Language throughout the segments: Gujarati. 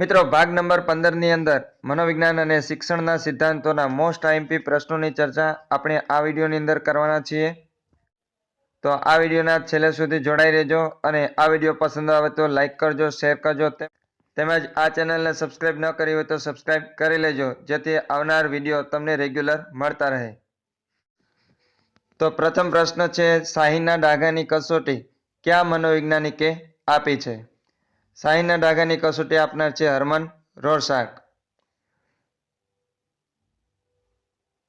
મિત્રો, ભાગ નંબર પંદરની અંદર મનોવિજ્ઞાન અને શિક્ષણના સિદ્ધાંતોના મોસ્ટ આઈએમપી પ્રશ્નોની ચર્ચા આપણે આ વિડીયોની અંદર કરવાના છીએ. તો આ વિડીયોના છેલ્લે સુધી જોડાઈ રહેજો અને આ વીડિયો પસંદ આવે તો લાઇક કરજો શેર કરજો તેમજ આ ચેનલને સબસ્ક્રાઇબ ન કરી હોય તો સબસ્ક્રાઇબ કરી લેજો, જેથી આવનાર વીડિયો તમને રેગ્યુલર મળતા રહે. તો પ્રથમ પ્રશ્ન છે, શાહીના ડાઘાની કસોટી કયા મનોવૈજ્ઞાનિકે આપી છે? શાહીના ડાઘાની કસોટી આપનાર છે હરમન રોરસાક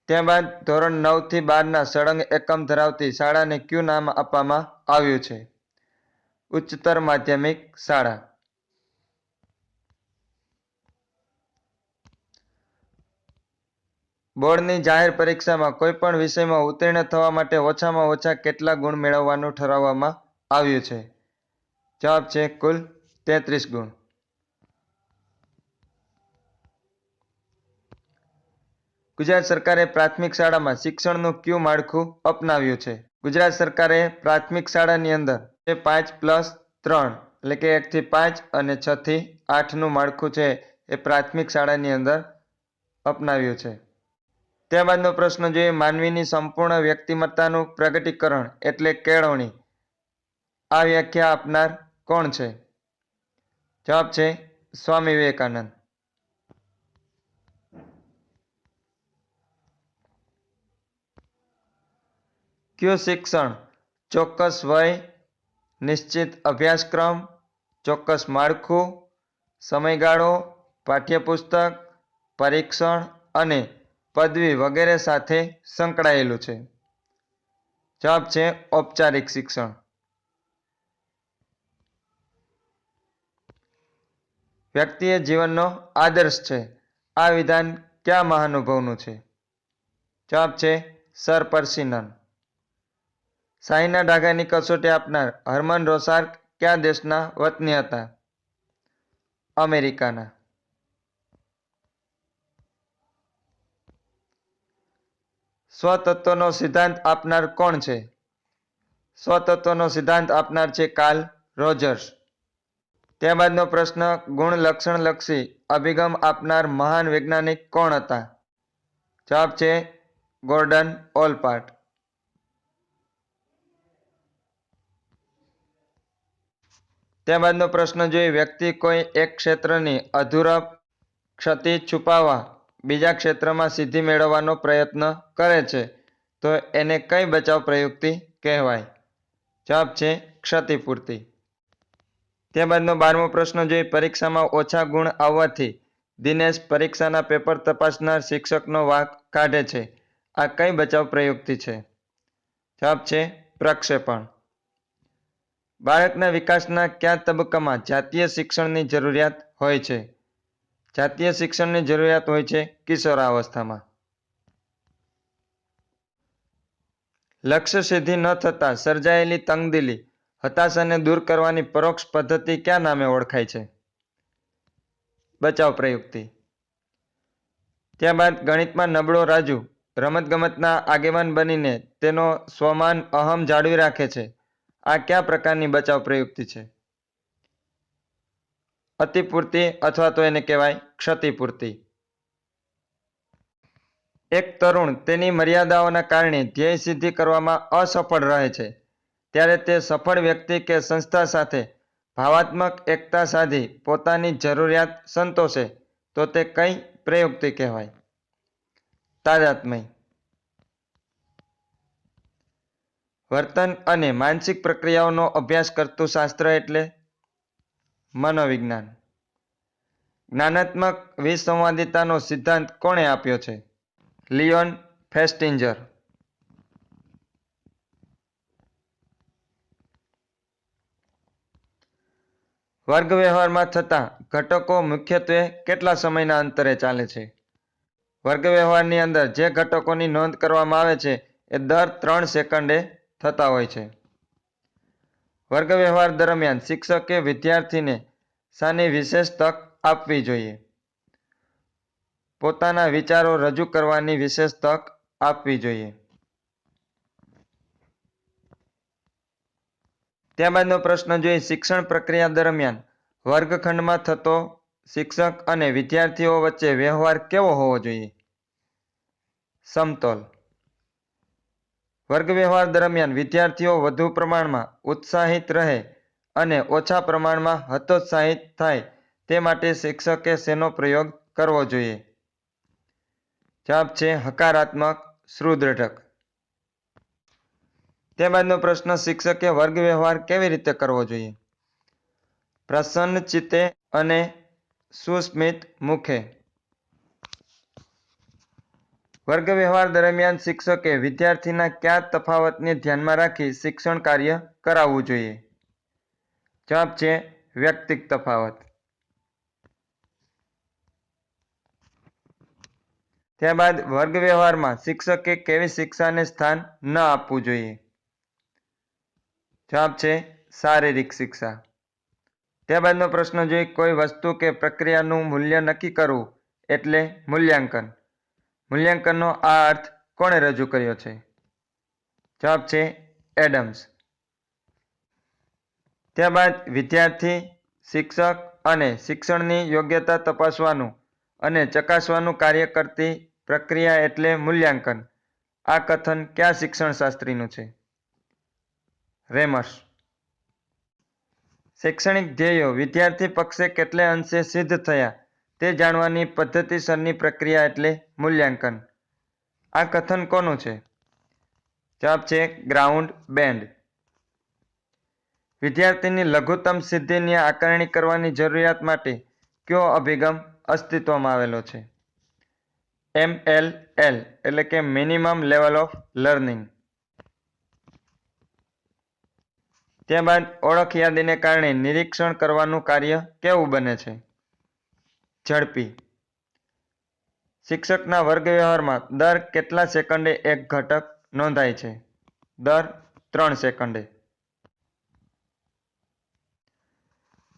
ત્યારબાદ ધોરણ નવથી બારના સળંગ એકમ ધરાવતી શાળાને ક્યુ નામ આપવામાં આવ્યું છે? ઉચ્ચતર માધ્યમિક શાળા. બોર્ડની જાહેર પરીક્ષામાં કોઈ પણ વિષયમાં ઉત્તીર્ણ થવા માટે ઓછામાં ઓછા કેટલા ગુણ મેળવવાનું ઠરાવવામાં આવ્યું છે? જવાબ છે કુલ તેત્રીસ ગુણ. ગુજરાત સરકારે પ્રાથમિક શાળામાં શિક્ષણનું ક્યુ માળખું અપનાવ્યું છે? ગુજરાત સરકારે પ્રાથમિક શાળાની અંદર પાંચ પ્લસ ત્રણ, એટલે કે એકથી પાંચ અને છ થી આઠનું માળખું છે એ પ્રાથમિક શાળાની અંદર અપનાવ્યું છે. ત્યારબાદનો પ્રશ્ન જોઈએ, માનવીની સંપૂર્ણ વ્યક્તિમત્તાનું પ્રગટીકરણ એટલે કેળવણી. આ વ્યાખ્યા આપનાર કોણ છે? જવાબ છે સ્વામી વિવેકાનંદ. કયું શિક્ષણ ચોક્કસ વય, નિશ્ચિત અભ્યાસક્રમ, ચોક્કસ માળખું, સમયગાળો, પાઠ્યપુસ્તક, પરીક્ષણ અને પદવી વગેરે સાથે સંકળાયેલું છે? જવાબ છે ઔપચારિક શિક્ષણ. વ્યક્તિએ જીવનનો આદર્શ છે. આ વિધાન કયા મહાનુભાવનું છે? જવાબ છે, સર પર્સિનન. શાહીના ડાઘાની કસોટી આપનાર હરમન રોસાર્ક કયા દેશના વતની હતા? અમેરિકાના. સ્વતત્વનો સિદ્ધાંત આપનાર કોણ છે? સ્વતત્વનો સિદ્ધાંત આપનાર છે કાલ રોજર્સ. ત્યારબાદનો પ્રશ્ન, ગુણ લક્ષણ લક્ષી અભિગમ આપનાર મહાન વૈજ્ઞાનિક કોણ હતા? જવાબ છે, ગોર્ડન ઓલપાર્ટ. ત્યારબાદનો પ્રશ્ન જોઈએ વ્યક્તિ કોઈ એક ક્ષેત્રની અધૂરા ક્ષતિ છુપાવવા બીજા ક્ષેત્રમાં સિદ્ધિ મેળવવાનો પ્રયત્ન કરે છે, તો એને કઈ બચાવ પ્રયુક્તિ કહેવાય? જવાબ છે, ક્ષતિપૂર્તિ. ત્યારબાદનો બારમો પ્રશ્ન જોઈએ. પરીક્ષામાં ઓછા ગુણ આવવાથી દિનેશ પરીક્ષાના પેપર તપાસનાર શિક્ષકનો વાંક કાઢે છે. આ કઈ બચાવ પ્રયુક્તિ છે? જવાબ છે, પ્રક્ષેપણ. બાળકના વિકાસના કયા તબક્કામાં જાતીય શિક્ષણની જરૂરિયાત હોય છે? જાતીય શિક્ષણની જરૂરિયાત હોય છે કિશોરાવસ્થામાં. લક્ષ્ય સિદ્ધિ ન થતાં સર્જાયેલી તંગદિલી હતાશાને દૂર કરવાની પરોક્ષ પદ્ધતિ કયા નામે ઓળખાય છે? બચાવ પ્રયુક્તિ. ત્યારબાદ ગણિતમાં નબળો રાજુ રમતગમતના આગેવાન બનીને તેનો સ્વમાન અહમ જાળવી રાખે છે. આ કયા પ્રકારની બચાવ પ્રયુક્તિ છે? અતિપૂર્તિ અથવા તો એને કહેવાય ક્ષતિપૂર્તિ. એક તરુણ તેની મર્યાદાઓના કારણે ધ્યેય સિદ્ધિ કરવામાં અસફળ રહે છે. ત્યારે તે સફળ વ્યક્તિ કે સંસ્થા સાથે ભાવાત્મક એકતા સાધી પોતાની જરૂરિયાત સંતોષે, તો તે કઈ પ્રયુક્તિ કહેવાય? તાદાત્મય. વર્તન અને માનસિક પ્રક્રિયાઓનો અભ્યાસ કરતું શાસ્ત્ર એટલે મનોવિજ્ઞાન. જ્ઞાનાત્મક વિસંવાદિતાનો સિદ્ધાંત કોણે આપ્યો છે? Leon Festinger. વર્ગ વ્યવહારમાં થતા ઘટકો મુખ્યત્વે કેટલા સમયના અંતરે ચાલે છે? વર્ગ વ્યવહારની અંદર જે ઘટકોની નોંધ કરવામાં આવે છે, એ દર ત્રણ સેકન્ડે થતા હોય છે. વર્ગ વ્યવહાર દરમિયાન શિક્ષકે વિદ્યાર્થીને શાની વિશેષ તક આપવી જોઈએ. પોતાના વિચારો રજૂ કરવાની વિશેષ તક આપવી જોઈએ. ત્યારબાદનો પ્રશ્ન જોઈએ શિક્ષણ પ્રક્રિયા દરમિયાન વર્ગખંડમાં થતો શિક્ષક અને વિદ્યાર્થીઓ વચ્ચે વ્યવહાર કેવો હોવો જોઈએ? સમતોલ. વર્ગ વ્યવહાર દરમિયાન વિદ્યાર્થીઓ વધુ પ્રમાણમાં ઉત્સાહિત રહે અને ઓછા પ્રમાણમાં હતોત્સાહિત થાય તે માટે શિક્ષકે શેનો પ્રયોગ કરવો જોઈએ? જવાબ છે હકારાત્મક સુદૃઢક ત્યારબાદનો પ્રશ્ન, શિક્ષકે વર્ગ વ્યવહાર કેવી રીતે કરવો જોઈએ? પ્રસન્ન ચિત્તે અને સુસ્મિત મુખે. વર્ગ વ્યવહાર દરમિયાન શિક્ષકે વિદ્યાર્થીના કયા તફાવતને ધ્યાનમાં રાખી શિક્ષણ કાર્ય કરાવવું જોઈએ? જવાબ છે, વ્યક્તિક તફાવત. ત્યારબાદ વર્ગ વ્યવહારમાં શિક્ષકે કેવી શિક્ષાને સ્થાન ન આપવું જોઈએ? જવાબ છે શારીરિક શિક્ષા. ત્યારબાદનો પ્રશ્ન જોઈએ કોઈ વસ્તુ કે પ્રક્રિયાનું મૂલ્ય નક્કી કરવું એટલે મૂલ્યાંકન. મૂલ્યાંકનનો આ અર્થ કોણે રજૂ કર્યો છે? જવાબ છે એડમ્સ. ત્યારબાદ વિદ્યાર્થી, શિક્ષક અને શિક્ષણની યોગ્યતા તપાસવાનું અને ચકાસવાનું કાર્ય કરતી પ્રક્રિયા એટલે મૂલ્યાંકન. આ કથન કયા શિક્ષણશાસ્ત્રીનું છે? રેમસ શૈક્ષણિક ધ્યેયો વિદ્યાર્થી પક્ષે કેટલે અંશે સિદ્ધ થયા તે જાણવાની પદ્ધતિસરની પ્રક્રિયા એટલે મૂલ્યાંકન. આ કથન કોનું છે? જવાબ છે ગ્રાઉન્ડ બેન્ડ. વિદ્યાર્થીની લઘુત્તમ સિદ્ધિની આકારણી કરવાની જરૂરિયાત માટે કયો અભિગમ અસ્તિત્વમાં આવેલો છે? એમ એલ એલ, એટલે કે મિનિમમ લેવલ ઓફ લર્નિંગ. ત્યારબાદ ઓળખ યાદીને કારણે નિરીક્ષણ કરવાનું કાર્ય કેવું બને છે? ઝડપી. શિક્ષકના વર્ગ વ્યવહારમાં દર કેટલા સેકન્ડે એક ઘટક નોંધાય છે? દર ત્રણ સેકન્ડે.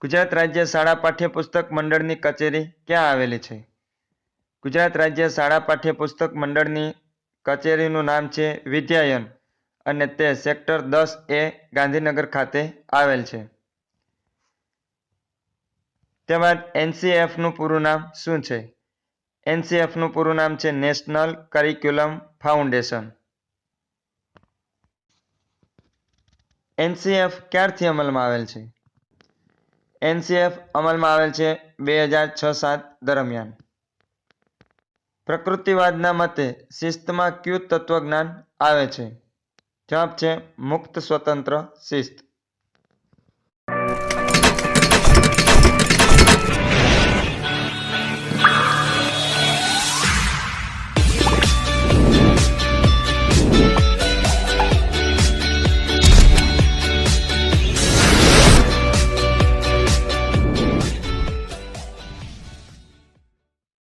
ગુજરાત રાજ્ય શાળા પાઠ્યપુસ્તક મંડળની કચેરી ક્યાં આવેલી છે? ગુજરાત રાજ્ય શાળા પાઠ્યપુસ્તક મંડળની કચેરીનું નામ છે વિદ્યાયન. અને તે સેક્ટર દસ એ ગાંધીનગર ખાતે આવેલ છે. તેમજ એનસીએફનું પૂરું નામ શું છે? એનસીએફનું પૂરું નામ છે નેશનલ કરિક્યુલમ ફાઉન્ડેશન. એનસીએફ ક્યારથી અમલમાં આવેલ છે? એનસીએફ અમલમાં આવેલ છે બે હજાર છ સાત દરમિયાન. પ્રકૃતિવાદના મતે શિસ્તમાં ક્યુ તત્વજ્ઞાન આવે છે. જવાબ છે મુક્ત સ્વતંત્ર શિસ્ત.